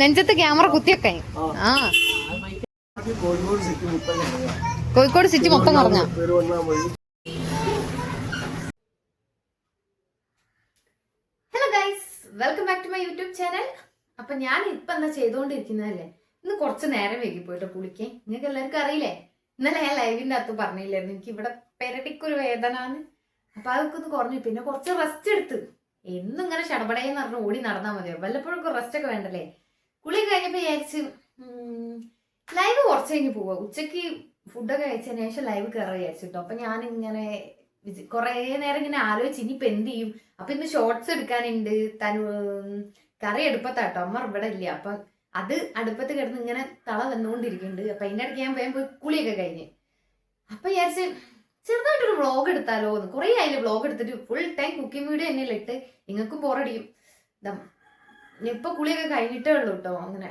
നെഞ്ചത്ത് ക്യാമറ കുത്തിയൊക്കെ. ആ. കോഴിക്കോട് സിറ്റി മൊത്തം പറഞ്ഞ hello guys welcome back to my YouTube channel അപ്പൊ ഞാൻ ഇപ്പൊ എന്താ ചെയ്തുകൊണ്ടിരിക്കുന്നതല്ലേ ഇന്ന് കുറച്ച് നേരം വൈകി പോയിട്ട് കുളിക്കേ നിങ്ങൾക്ക് എല്ലാവർക്കും അറിയില്ലേ? ഇന്നലെ ഞാൻ ലൈവിന്റെ അകത്ത് പറഞ്ഞില്ലായിരുന്നു. എനിക്ക് ഇവിടെ പെരടിക്കൊരു വേദന അപ്പൊ അതൊക്കെ ഒന്ന് കുറഞ്ഞു. പിന്നെ കുറച്ച് റെസ്റ്റ് എടുത്ത്. എന്നും ഇങ്ങനെ ഷടപടയെന്ന് പറഞ്ഞ് ഓടി നടന്നാൽ മതിയോ വല്ലപ്പോഴും റെസ്റ്റ് ഒക്കെ വേണ്ടല്ലേ? കുളി കഴിഞ്ഞപ്പോ വിചാരിച്ച് ലൈവ് കുറച്ച് കഴിഞ്ഞ് പോവാ. ഉച്ചയ്ക്ക് ഫുഡൊക്കെ കഴിച്ചതിന് ശേഷം ലൈവ് കയറി വിചാരിച്ചിട്ടോ. അപ്പൊ ഞാൻ ഇങ്ങനെ കുറെ നേരം ഇങ്ങനെ ആലോചിച്ച് ഇനിയിപ്പോൾ എന്ത് ചെയ്യും? അപ്പൊ ഇന്ന് ഷോർട്സ് എടുക്കാനുണ്ട്. തനു കറി അടുപ്പത്താട്ടോ. അമ്മ ഇവിടെ ഇല്ല. അപ്പൊ അത് അടുപ്പത്ത് കിടന്ന് ഇങ്ങനെ തള വന്നുകൊണ്ടിരിക്കുന്നുണ്ട് അപ്പൊ അതിന്റെ ഇടയ്ക്ക് ഞാൻ പോയി കുളിയൊക്കെ കഴിഞ്ഞ്. അപ്പൊ വിചാരിച്ച് ചെറുതായിട്ടൊരു വ്ളോഗ് എടുത്താലോ എന്ന്. കുറേ ആയില്ല വ്ളോഗ് എടുത്തിട്ട്. ഫുൾ ടൈം കുക്കിംഗ് വീഡിയോ എന്നെ ഇട്ട്. നിങ്ങൾക്കും ബോറടിക്കും ദാ, ഇപ്പൊ കുളിയൊക്കെ കഴിഞ്ഞിട്ടേ ഉള്ളൂ കേട്ടോ അങ്ങനെ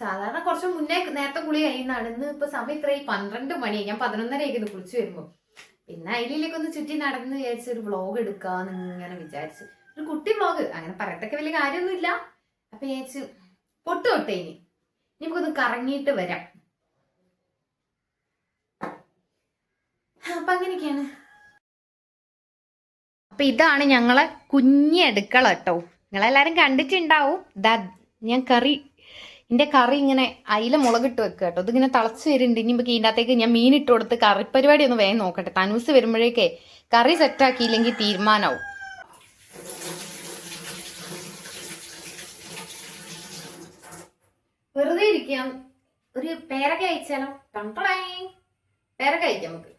സാധാരണ കുറച്ച് മുന്നേ നേരത്തെ കുളി കഴിയുന്നതാണ് ഇന്ന് ഇപ്പൊ സമയം ഇത്രയും പന്ത്രണ്ട് മണിയായി ഞാൻ പതിനൊന്നരയൊക്കെ കുളിച്ചു വരുമ്പോ. പിന്നെ അതിലേക്ക് ഒന്ന് ചുറ്റി നടന്ന് വിചാരിച്ച് ഒരു വ്ളോഗ് എടുക്കാന്ന് ഇങ്ങനെ വിചാരിച്ചു. ഒരു കുട്ടി വ്ളോഗ് അങ്ങനെ പറയത്തൊക്കെ വലിയ കാര്യമൊന്നുമില്ല. അപ്പൊ വിചാരിച്ചു പൊട്ടു തൊട്ടേ ഇനി. നമുക്കൊന്ന് കറങ്ങിയിട്ട് വരാം. അപ്പൊ അങ്ങനെയൊക്കെയാണ് അപ്പൊ ഇതാണ് ഞങ്ങളെ കുഞ്ഞി അടുക്കള കേട്ടോ നിങ്ങളെല്ലാരും കണ്ടിട്ടുണ്ടാവും. ദാ ഞാൻ കറി എന്റെ കറി ഇങ്ങനെ അയില മുളകിട്ട് വെക്കുക കേട്ടോ ഇതിങ്ങനെ തിളച്ച് വരുന്നുണ്ട്. ഇനി ഇതിന്റെ അകത്തേക്ക് ഞാൻ മീൻ ഇട്ട് കൊടുത്ത് കറി പരിപാടി ഒന്ന് വേഗം നോക്കട്ടെ. തനൂസ് വരുമ്പോഴേക്കേ കറി സെറ്റ് സെറ്റാക്കിയില്ലെങ്കിൽ തീരുമാനമാവും വെറുതെ ഇരിക്കാം. ഒരു പേരക്ക അയച്ചാലോ ടണ്ടടേ പേരക്ക അയക്കാം നമുക്ക്.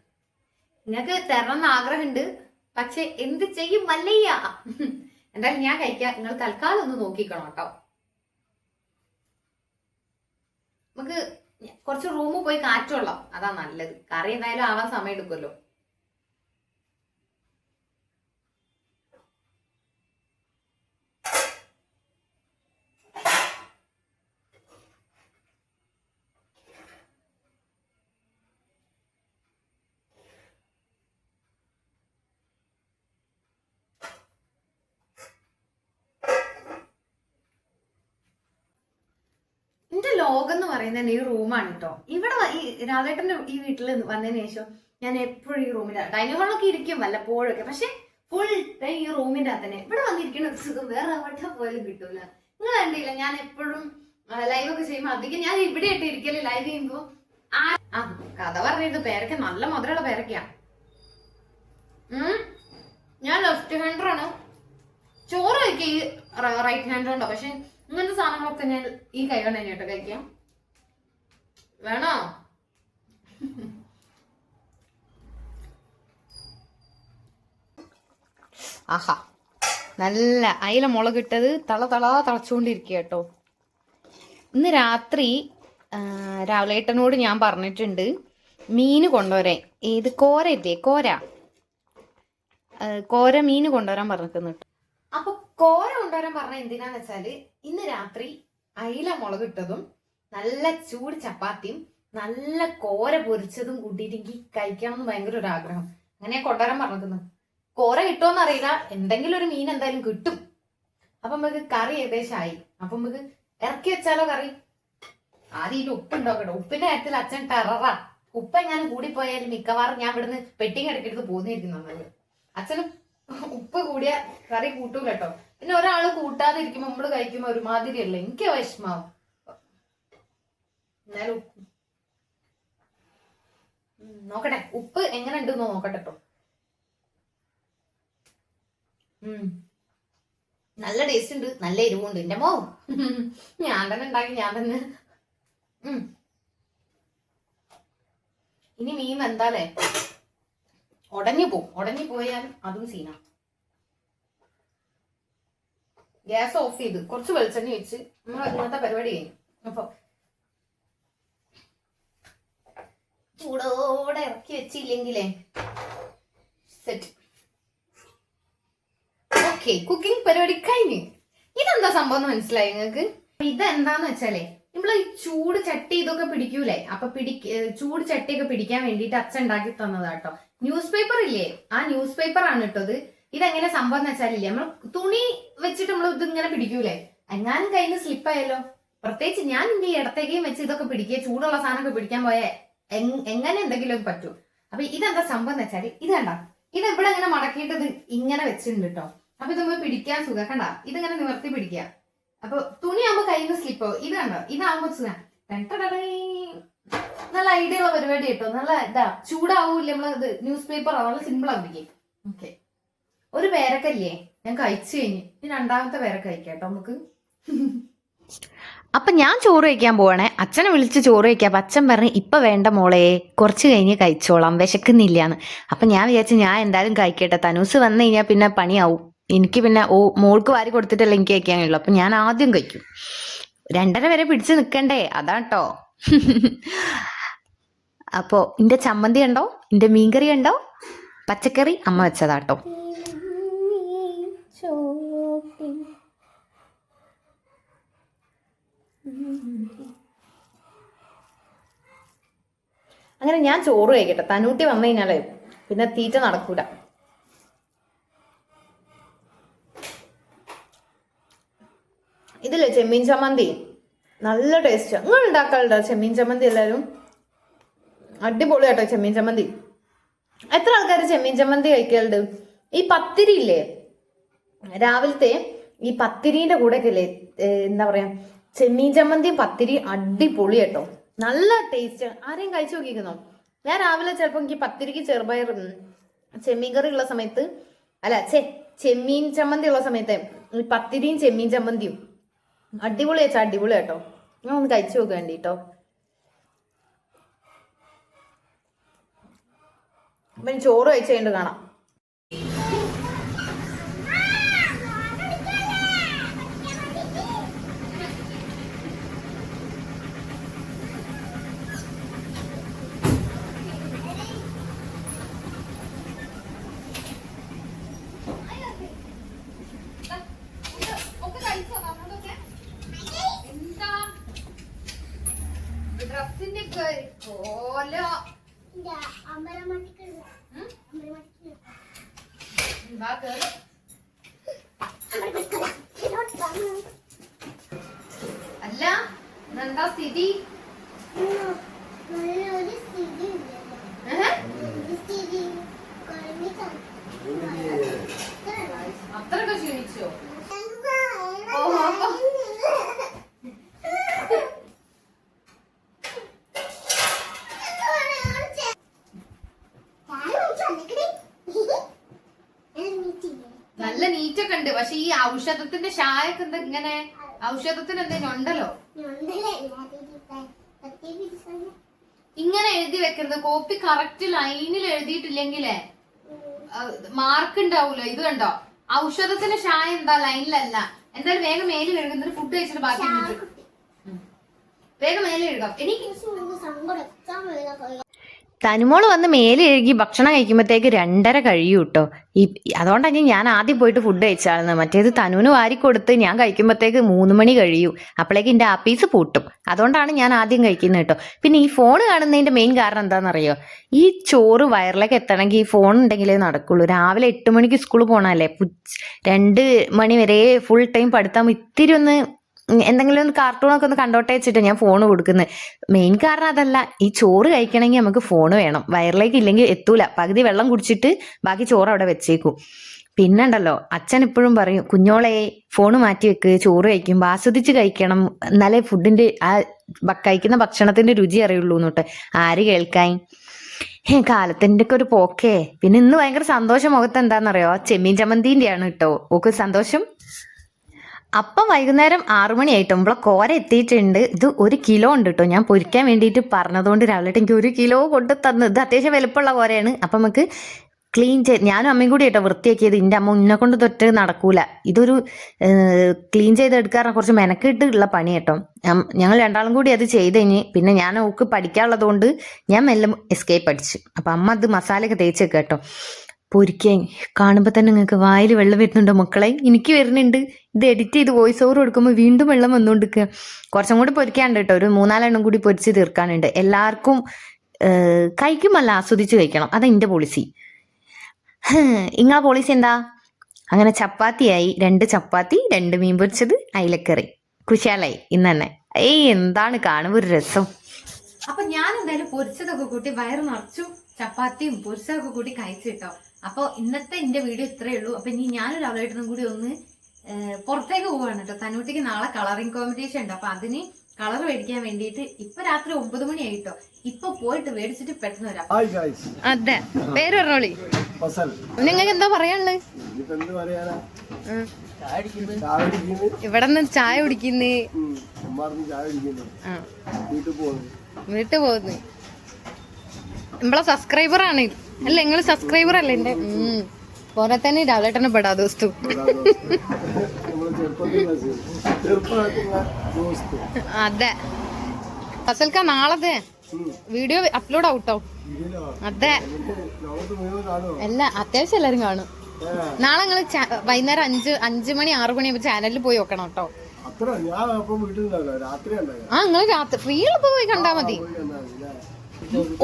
നിങ്ങൾക്ക് തരണം ആഗ്രഹമുണ്ട്. പക്ഷെ എന്ത് ചെയ്യും മല്ലയ്യ? എന്തായാലും ഞാൻ കഴിക്കാം. നിങ്ങൾ തൽക്കാലം ഒന്ന് നോക്കിക്കണം കേട്ടോ. നമുക്ക് കുറച്ച് റൂമിൽ പോയി കാറ്റുള്ള അതാ നല്ലത്. കറി എന്തായാലും ആവാൻ സമയം എടുക്കുമല്ലോ എന്റെ ലോകം എന്ന് പറയുന്നത് ഈ റൂമാണ് കേട്ടോ ഇവിടെ ഈ രാധേട്ടന്റെ ഈ വീട്ടിൽ വന്നതിന് ശേഷം ഞാൻ എപ്പോഴും ഈ റൂമിന്റെ ഡൈനിങ് ഹാളിലൊക്കെ ഇരിക്കും വല്ലപ്പോഴൊക്കെ പക്ഷെ ഫുൾ ടൈം ഈ റൂമിന്റെ അകത്ത് തന്നെ. ഇവിടെ വന്നിരിക്കുന്ന സുഖം വേറെ എവിടെ പോയാലും കിട്ടൂല. നിങ്ങൾ കണ്ടില്ല ഞാൻ എപ്പോഴും ലൈവ് ഒക്കെ ചെയ്യുമ്പോൾ അധികം ഞാൻ ഇവിടെ ആയിട്ട് ഇരിക്കൽ ലൈവ് ചെയ്യുമ്പോൾ ആ കഥ പറഞ്ഞിട്ട് പേരൊക്കെ നല്ല മധുരമുള്ള പേരൊക്കെയാ. ഞാൻ ലെഫ്റ്റ് ഹാൻഡർ ആണ്. ചോറ് കഴിക്കുക ഈ റൈറ്റ് ഹാൻഡർ ഉണ്ടോ? പക്ഷെ ഇങ്ങനത്തെ സാധനങ്ങളൊക്കെ ഞാൻ ഈ കൈ കൊണ്ട് തന്നെ കേട്ടോ കഴിക്കാം വേണോ? ആഹാ. നല്ല അയില മുളകിട്ടത് തള തള തളച്ചുകൊണ്ടിരിക്കുക കേട്ടോ. ഇന്ന് രാത്രി രാവിലേട്ടനോട് ഞാൻ പറഞ്ഞിട്ടുണ്ട് മീന് കൊണ്ടുവരാൻ. ഏത് കോര ഇല്ലേ? കോര. കോര മീന് കൊണ്ടുവരാൻ പറഞ്ഞിരിക്കുന്നു കേട്ടോ. അപ്പൊ കോര കൊണ്ടുവരാൻ പറഞ്ഞ എന്തിനാന്ന് വെച്ചാൽ ഇന്ന് രാത്രി അയില മുളകിട്ടതും നല്ല ചൂട് ചപ്പാത്തിയും നല്ല കോര പൊരിച്ചതും കൂട്ടിയിട്ട് എനിക്ക് കഴിക്കണം എന്ന് ഭയങ്കര ഒരു ആഗ്രഹം. അങ്ങനെ കൊണ്ടുവരാൻ പറഞ്ഞിരുന്നു കോര കിട്ടുമോ അറിയില്ല. എന്തെങ്കിലും ഒരു മീൻ എന്തായാലും കിട്ടും. അപ്പൊ നമുക്ക് കറി ഏകദേശം ആയി അപ്പൊ നമുക്ക് ഇറക്കി വെച്ചാലോ കറി? ആദ്യം ഇതിൽ ഉപ്പ് ഉണ്ടാക്കട്ടെ ഉപ്പിന്റെ കാര്യത്തിൽ അച്ഛൻ ടെററാ. ഉപ്പ് എങ്ങാനും കൂടിപ്പോയാലും മിക്കവാറും ഞാൻ ഇവിടുന്ന് പെട്ടിങ് എടുക്കിട്ട് പോന്നിരിക്കുന്നു നമ്മൾ അച്ഛന് ഉപ്പ് കൂടിയ കറി കൂട്ടൂല കേട്ടോ പിന്നെ ഒരാൾ കൂട്ടാതെ ഇരിക്കുമ്പോ നമ്മൾ കഴിക്കുമ്പോ ഒരുമാതിരിയല്ലേ? എനിക്ക് വിഷമാവും. എന്നാലും നോക്കട്ടെ. ഉപ്പ് എങ്ങനെ ഉണ്ടെന്ന് നോക്കട്ടെ കേട്ടോ നല്ല ടേസ്റ്റ് ഉണ്ട്. നല്ല എരിവുണ്ട്. എന്റെ മോ. ഞാൻ തന്നെ ഉണ്ടാക്കി ഞാൻ തന്നെ. ഇനി മീൻ എന്താലേ ഉടഞ്ഞു പോ ഉടഞ്ഞു പോയാൽ അതും സീനാ. ഗ്യാസ് ഓഫ് ചെയ്ത് കുറച്ച് വെളിച്ചെണ്ണ വെച്ച് നമ്മൾ ഇന്നത്തെ പരിപാടി കഴിഞ്ഞു. അപ്പൊ ചൂടോടെ ഇറക്കി വെച്ചില്ലെങ്കിലേ? സെറ്റ് ഓക്കെ കുക്കിംഗ് പരിപാടി കഴിഞ്ഞു. ഇതെന്താ സംഭവം എന്ന് മനസ്സിലായി നിങ്ങൾക്ക്? ഇതെന്താന്ന് വെച്ചാലേ നമ്മൾ ഈ ചൂട് ചട്ടി ഇതൊക്കെ പിടിക്കൂലേ? അപ്പൊ പിടിക്ക ചൂട് ചട്ടിയൊക്കെ പിടിക്കാൻ വേണ്ടിയിട്ട് അച്ഛൻ ഉണ്ടാക്കി തന്നതാട്ടോ ന്യൂസ് പേപ്പർ ഇല്ലേ? ആ ന്യൂസ് പേപ്പർ ആണ് കേട്ടോ ഇത്. ഇതെങ്ങനെ സംഭവം എന്ന് വെച്ചാലില്ലേ നമ്മൾ തുണി വെച്ചിട്ട് നമ്മൾ ഇതിങ്ങനെ പിടിക്കൂലേ? എങ്ങാനും കയ്യിൽ സ്ലിപ്പായല്ലോ പ്രത്യേകിച്ച് ഞാൻ ഇന്റെ ഈ ഇടത്തേക്കും വെച്ച് ഇതൊക്കെ പിടിക്കുക ചൂടുള്ള സാധനമൊക്കെ പിടിക്കാൻ പോയാൽ എങ്ങനെ എന്തെങ്കിലും ഒക്കെ പറ്റൂ. അപ്പൊ ഇതെന്താ സംഭവം എന്ന് വെച്ചാൽ ഇത് കണ്ട ഇത് ഇവിടെ ഇങ്ങനെ മടക്കിയിട്ട് ഇത് ഇങ്ങനെ വെച്ചിട്ടുണ്ട് കേട്ടോ അപ്പൊ ഇത് നമ്മൾ പിടിക്കാൻ സുഖം കണ്ട? ഇതിങ്ങനെ നിവർത്തി പിടിക്കുക. അപ്പൊ തുണിയാകുമ്പോ കയ്യിൽ നിന്ന് സ്ലിപ്പോ ഇത് കണ്ടോ? ഇതാകുമ്പോ സുഖം. നല്ല ഐഡിയ ഉള്ള പരിപാടി കേട്ടോ നല്ല ഇതാ ചൂടാവൂല്ല നമ്മൾ ന്യൂസ് പേപ്പർ നല്ല സിമ്പിൾ ആയിരിക്കും ഓക്കെ ഒരു പേരക്കല്ലേ? ഞാൻ കഴിച്ചു കഴിഞ്ഞു. ഇനി രണ്ടാമത്തെ പേരക്ക കഴിക്കാം കേട്ടോ നമുക്ക്. അപ്പൊ ഞാൻ ചോറ് കഴിക്കാൻ പോവാണേ. അച്ഛനെ വിളിച്ച് ചോറ് കഴിക്കാം. അപ്പൊ അച്ഛൻ പറഞ്ഞ് ഇപ്പൊ വേണ്ട മോളെ കുറച്ച് കഴിഞ്ഞ് കഴിച്ചോളാം. വിശക്കുന്നില്ലാന്ന്. അപ്പൊ ഞാൻ വിചാരിച്ചു ഞാൻ എന്തായാലും കഴിക്കട്ടെ. തനൂസ് വന്നു കഴിഞ്ഞാൽ പിന്നെ പണിയാവും. എനിക്ക് പിന്നെ ഓ മോൾക്ക് വാരി കൊടുത്തിട്ടല്ല എനിക്ക് കഴിക്കാൻ കഴിയുള്ളൂ അപ്പൊ ഞാൻ ആദ്യം കഴിക്കും. രണ്ടര വരെ പിടിച്ച് നിൽക്കണ്ടേ അതാട്ടോ. അപ്പോ ഇന്റെ ചമ്മന്തി ഉണ്ടോ ഇന്റെ മീൻകറി ഉണ്ടോ പച്ചക്കറി അമ്മ വെച്ചതാട്ടോ. അങ്ങനെ ഞാൻ ചോറ് കഴിക്കട്ടെ. തനൂട്ടി വന്നു കഴിഞ്ഞാലേ പിന്നെ തീറ്റ നടക്കൂല. ഇതില്ലേ ചെമ്മീൻ ചമ്മന്തി? നല്ല ടേസ്റ്റ് നിങ്ങൾ ഉണ്ടാക്കാറുണ്ടോ ചെമ്മീൻ ചമ്മന്തി എല്ലാവരും? അടിപൊളി കേട്ടോ ചെമ്മീൻ ചമ്മന്തി. എത്ര ആൾക്കാർ ചെമ്മീൻ ചമ്മന്തി കഴിക്കലുണ്ട്? ഈ പത്തിരി ഇല്ലേ? രാവിലത്തെ ഈ പത്തിരിന്റെ കൂടെ ഒക്കെ ഇല്ലേ എന്താ പറയാ? ചെമ്മീൻ ചമ്മന്തിയും പത്തിരി അടിപൊളി കേട്ടോ. നല്ല ടേസ്റ്റ് ആരെയും കഴിച്ചു നോക്കിക്കുന്നോ ഞാൻ രാവിലെ ചിലപ്പോൾ എനിക്ക് പത്തിരിക്ക് ചെറുപയർ ചെമ്മീൻ കറി ഉള്ള സമയത്ത് അല്ല ചെ ചെമ്മീൻ ചമ്മന്തി ഉള്ള സമയത്ത് ഈ പത്തിരിയും ചെമ്മീൻ ചമ്മന്തിയും. അടിപൊളി വെച്ചാ അടിപൊളി കേട്ടോ. ഞാൻ ഒന്ന് കഴിച്ചു നോക്കാൻ വേണ്ടി കേട്ടോ ചോറ് കഴിച്ചു കഴിഞ്ഞിട്ട് കാണാം ഡ്രസ്സിന്റെ കോല വാ കേറ്. അല്ല ഇതെന്താ സ്ഥിതി ഏഹ്? അത്രയൊക്കെ ക്ഷീണിച്ചോ ഓഹോ അപ്പൊ നല്ല നീറ്റൊക്കെ ഉണ്ട് പക്ഷെ ഈ ഔഷധത്തിന്റെ ചായക്ക് എന്താ ഇങ്ങനെ? ഔഷധത്തിന് എന്തെങ്കിലും ഉണ്ടല്ലോ ഇങ്ങനെ എഴുതി വെക്കരുത്. കോപ്പി കറക്റ്റ് ലൈനിൽ എഴുതിയിട്ടില്ലെങ്കിലേ മാർക്ക് ഉണ്ടാവൂലോ? ഇത് കണ്ടോ? ഔഷധത്തിന്റെ ചായ എന്താ? ലൈനിലല്ല എന്തായാലും വേഗം മേലിൽ എഴുതും എന്നിട്ട് ഫുഡ് കഴിച്ചിട്ട് ബാക്കി. വേഗം മേലിൽ എഴുതാം എനിക്ക് തനുമോൾ വന്ന് മേലെ എഴുകി ഭക്ഷണം കഴിക്കുമ്പോഴത്തേക്ക് രണ്ടര കഴിയും കേട്ടോ ഈ അതുകൊണ്ടാണ് ഞാൻ ആദ്യം പോയിട്ട് ഫുഡ് കഴിച്ചാളുന്നത് മറ്റേത് തനുവിന് വാരി കൊടുത്ത് ഞാൻ കഴിക്കുമ്പോഴത്തേക്ക് മൂന്ന് മണി കഴിയും. അപ്പോഴേക്ക് എന്റെ ആപ്പീസ് പൂട്ടും. അതുകൊണ്ടാണ് ഞാൻ ആദ്യം കഴിക്കുന്നത് കേട്ടോ പിന്നെ ഈ ഫോൺ കാണുന്നതിന്റെ മെയിൻ കാരണം എന്താണെന്നറിയോ ഈ ചോറ് വയറിലേക്ക് എത്തണമെങ്കിൽ ഈ ഫോൺ ഉണ്ടെങ്കിലേ നടക്കുള്ളൂ. രാവിലെ എട്ട് മണിക്ക് സ്കൂളിൽ പോകണമല്ലേ രണ്ട് മണി വരെ ഫുൾ ടൈം പഠിത്തം ഇത്തിരി ഒന്ന് എന്തെങ്കിലും ഒന്ന് കാർട്ടൂണൊക്കെ ഒന്ന് കണ്ടോട്ടെ വെച്ചിട്ട് ഞാൻ ഫോൺ കൊടുക്കുന്നത് മെയിൻ കാരണം അതല്ല ഈ ചോറ് കഴിക്കണമെങ്കിൽ നമുക്ക് ഫോൺ വേണം. വയറിലേക്ക് ഇല്ലെങ്കിൽ എത്തൂല. പകുതി വെള്ളം കുടിച്ചിട്ട് ബാക്കി ചോറ് അവിടെ വെച്ചേക്കും. പിന്നെ ഉണ്ടല്ലോ അച്ഛൻ എപ്പോഴും പറയും കുഞ്ഞോളെ ഫോൺ മാറ്റി വെക്ക്. ചോറ് കഴിക്കുമ്പോൾ ആസ്വദിച്ച് കഴിക്കണം. എന്നാലേ ഫുഡിന്റെ ആ കഴിക്കുന്ന ഭക്ഷണത്തിന്റെ രുചി അറിയുള്ളൂ എന്നിട്ട് ആര് കേൾക്കാൻ? ഏ കാലത്തിന്റെ ഒക്കെ ഒരു പോക്കേ. പിന്നെ ഇന്ന് ഭയങ്കര സന്തോഷം മുഖത്ത് എന്താണെന്നറിയോ ചെമ്മീൻ ചമ്മന്തിന്റെയാണ് കേട്ടോ ഓക്ക് സന്തോഷം? അപ്പം വൈകുന്നേരം ആറു മണിയായിട്ടും ഇവിടെ കോര എത്തിയിട്ടുണ്ട്. ഇത് ഒരു കിലോ ഉണ്ട് കേട്ടോ ഞാൻ പൊരിക്കാൻ വേണ്ടിയിട്ട് പറഞ്ഞതുകൊണ്ട് രാവിലെ എനിക്ക് ഒരു കിലോ കൊണ്ട് തന്നു. ഇത് അത്യാവശ്യം വലുപ്പമുള്ള കോരയാണ്. അപ്പം നമുക്ക് ക്ലീൻ ചെയ്ത് ഞാനും അമ്മയും കൂടി കേട്ടോ വൃത്തിയാക്കിയത്. എന്റെ അമ്മ ഉന്നെ കൊണ്ട് തൊട്ട് നടക്കൂല. ഇതൊരു ക്ലീൻ ചെയ്തെടുക്കാൻ കുറച്ച് മെനക്കിട്ടുള്ള പണി കേട്ടോ ഞങ്ങൾ രണ്ടാളും കൂടി അത് ചെയ്ത് കഴിഞ്ഞ് പിന്നെ ഞാൻ ഓക്ക് പഠിക്കാനുള്ളത് കൊണ്ട് ഞാൻ മെല്ലെ എസ്കേപ്പ് അടിച്ചു. അപ്പം അമ്മ അത് മസാലയൊക്കെ തേച്ച് കേട്ടോ പൊരിക്കാൻ. കാണുമ്പോൾ തന്നെ നിങ്ങൾക്ക് വായിൽ വെള്ളം വരുന്നുണ്ടോ മക്കളെ? എനിക്ക് വരുന്നുണ്ട്. ഇത് എഡിറ്റ് ചെയ്ത് വോയിസ് ഓവർ കൊടുക്കുമ്പോൾ വീണ്ടും വെള്ളം വന്നുകൊണ്ടിരിക്കുക കുറച്ചും കൂടി പൊരിക്കാനുണ്ട് കേട്ടോ. ഒരു മൂന്നാലെണ്ണം കൂടി പൊരിച്ച് തീർക്കാനുണ്ട്. എല്ലാവർക്കും കഴിക്കുമല്ല ആസ്വദിച്ച് കഴിക്കണം. അതാ എന്റെ പോളിസി ഇങ്ങളെ പോളിസി എന്താ? അങ്ങനെ ചപ്പാത്തിയായി. രണ്ട് ചപ്പാത്തി രണ്ട് മീൻ പൊരിച്ചത് അയിലക്കറി. കുശാലായി. ഇന്ന് തന്നെ. ഏയ് എന്താണ്? കാണുമ്പോൾ ഒരു രസം. അപ്പൊ ഞാൻ എന്തായാലും പൊരിച്ചതൊക്കെ കൂട്ടി വയറ് നിറച്ചു ചപ്പാത്തിയും പൊരിച്ചതൊക്കെ കൂട്ടി കഴിച്ചു അപ്പൊ ഇന്നത്തെ എന്റെ വീഡിയോ ഇത്രയേ ഉള്ളൂ. അപ്പോൾ ഇനി ഞാനൊരു അവളായിട്ടും കൂടി ഒന്ന് പുറത്തേക്ക് പോവാണ് കേട്ടോ. തന്നൂട്ടിക്ക് നാളെ കളറിംഗ് കോമ്പറ്റീഷൻ ഉണ്ട്. അപ്പോൾ അതിന് കളർ മേടിക്കാൻ വേണ്ടിയിട്ട് ഇപ്പൊ രാത്രി ഒമ്പത് മണിയായി ആയിട്ടോ. ഇപ്പൊ പോയിട്ട് മേടിച്ചിട്ട് പെട്ടെന്ന് വരാം. അതെ. പേര് പറഞ്ഞോളി. ഫസൽ. നിങ്ങൾക്ക് എന്താ പറയാനുള്ളത് ഇവിടെ നിന്ന് ചായ കുടിക്കുന്നേ. ഉമ്മാർന്ന് ചായ കുടിക്കുന്നു. വീട്ടിൽ പോകുന്നു നമ്മളെ സബ്സ്ക്രൈബർ ആണ്. അല്ല നിങ്ങൾ സബ്സ്ക്രൈബർ അല്ലേ എന്റെ പോലെ പോരാ തന്നെ രാവിലെ പെടാ ദോസ്തു അതെ. ഫസൽക്ക നാളത്തെ. വീഡിയോ അപ്ലോഡ് ആവട്ടോ അതെ. അല്ല അത്യാവശ്യം എല്ലാരും കാണും. നാളെ നിങ്ങൾ വൈകുന്നേരം അഞ്ച് അഞ്ചു മണി ആറു മണി ചാനലിൽ പോയി നോക്കണം കേട്ടോ ആ നിങ്ങൾ രാത്രി ഫ്രീ ഉള്ളപ്പോ പോയി കണ്ടാ മതി.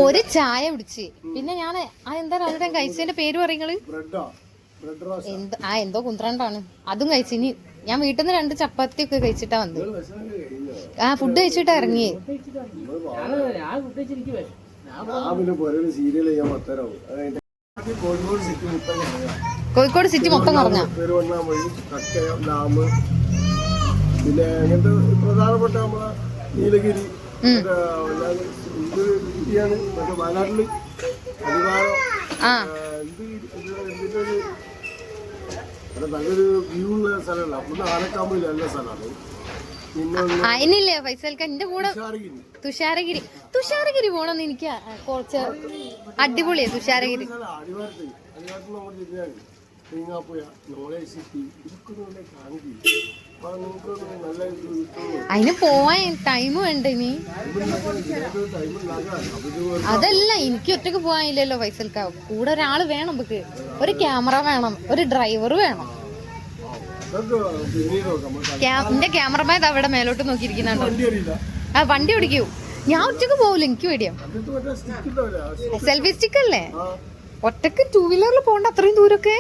ഒരു ചായ കുടിച്ച്. പിന്നെ ഞാൻ ആ എന്താ രാവിലെ കഴിച്ചതിന്റെ പേര് പറയുന്നത് ബ്രെഡോ ബ്രെഡ് റോസ് എന്ത് ആ എന്തോ കുന്ത്രണ്ടാണ്. അതും കഴിച്ചു. ഇനി ഞാൻ വീട്ടിൽ നിന്ന് രണ്ട് ചപ്പാത്തി ഒക്കെ കഴിച്ചിട്ടാ വന്നത് ആ ഫുഡ് കഴിച്ചിട്ടാ അത് കോഴിക്കോട് സിറ്റി മൊത്തം കുറഞ്ഞ പിന്നെ അങ്ങനത്തെ പ്രധാനപ്പെട്ട നമ്മളെ നീലഗിരി മറ്റേ അല്ലാതെ ഇത് ഇരിക്കുകയാണ് മറ്റേ ആ. എന്ത് ഒരു നല്ലൊരു വ്യൂ ഉള്ള സ്ഥലമല്ല. നല്ല സ്ഥലമാണ്. അതിനില്ലേ ഫൈസൽക്ക? എന്റെ കൂടെ തുഷാരഗിരി. തുഷാരഗിരി. പോണെന്ന് എനിക്ക് കുറച്ച് അടിപൊളിയാ തുഷാരഗിരി. നമ്മൾ തേങ്ങാപ്പുഴ നോളേജ് സിറ്റി ഇതൊക്കെ അപ്പൊ നിങ്ങൾക്ക് നല്ല അതിന് പോവാൻ ടൈം വേണ്ട ഇനി? ടൈം അതല്ല എനിക്ക് ഒറ്റയ്ക്ക് പോവാനില്ലല്ലോ ഫൈസൽക്ക. കൂടെ ഒരാൾ വേണം നമുക്ക്. ഒരു ക്യാമറ വേണം ഒരു ഡ്രൈവർ വേണം. എന്റെ ക്യാമറമാൻ അവിടെ മേലോട്ട് നോക്കിയിരിക്കുന്നുണ്ടോ. ആ വണ്ടി ഓടിക്കൂ. ഞാൻ ഒറ്റയ്ക്ക് പോവില്ല എനിക്ക് പേടിയാ. സെൽഫി സ്റ്റിക്ക് അല്ലേ? ഒറ്റയ്ക്ക് ടൂ വീലറിൽ പോകണ്ട അത്രയും ദൂരൊക്കെ?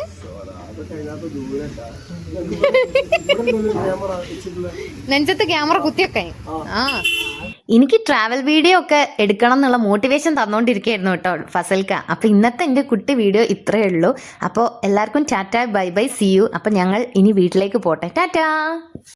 നെഞ്ചത്ത് ക്യാമറ കുത്തിയൊക്കെ. ആ. എനിക്ക് ട്രാവൽ വീഡിയോ ഒക്കെ എടുക്കണം എന്നുള്ള മോട്ടിവേഷൻ തന്നോണ്ടിരിക്കുകയായിരുന്നു കേട്ടോ ഫസൽക്ക. അപ്പൊ ഇന്നത്തെ എന്റെ കുട്ടി വീഡിയോ ഇത്രയേ ഉള്ളൂ. അപ്പോൾ എല്ലാവർക്കും tata bye bye see you അപ്പൊ ഞങ്ങൾ ഇനി വീട്ടിലേക്ക് പോട്ടെ. ടാറ്റാ!